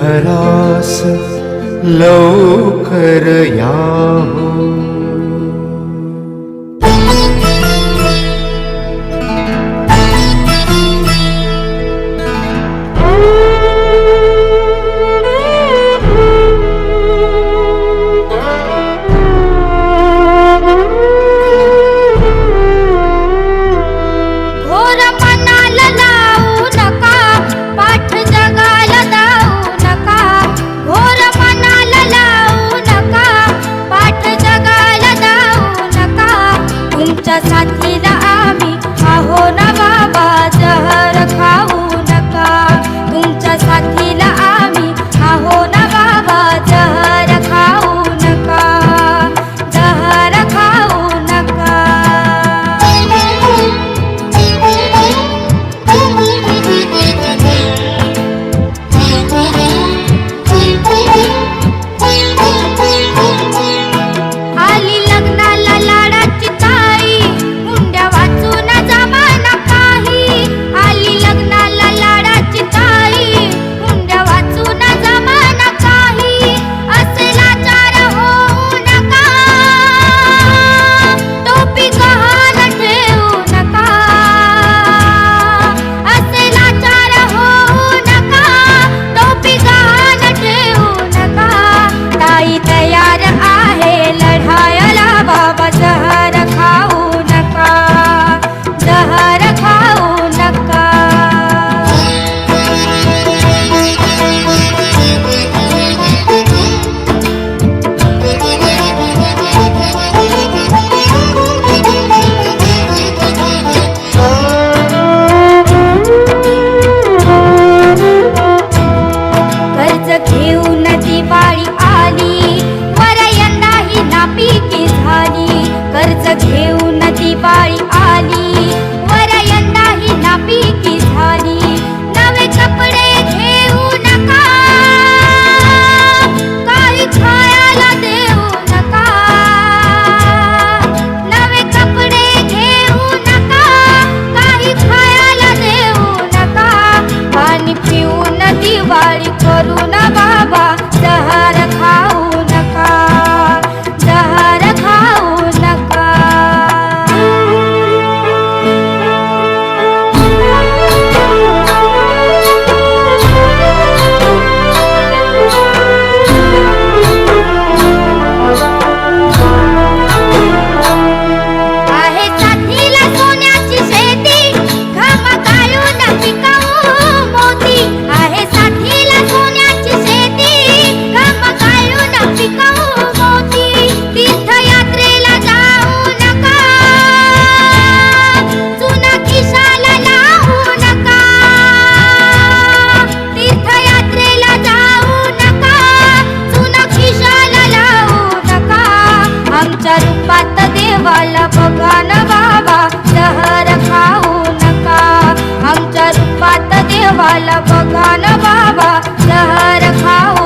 Harass लौकरया पात देवाला बघा ना बाबा लहर खाऊ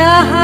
Sahara.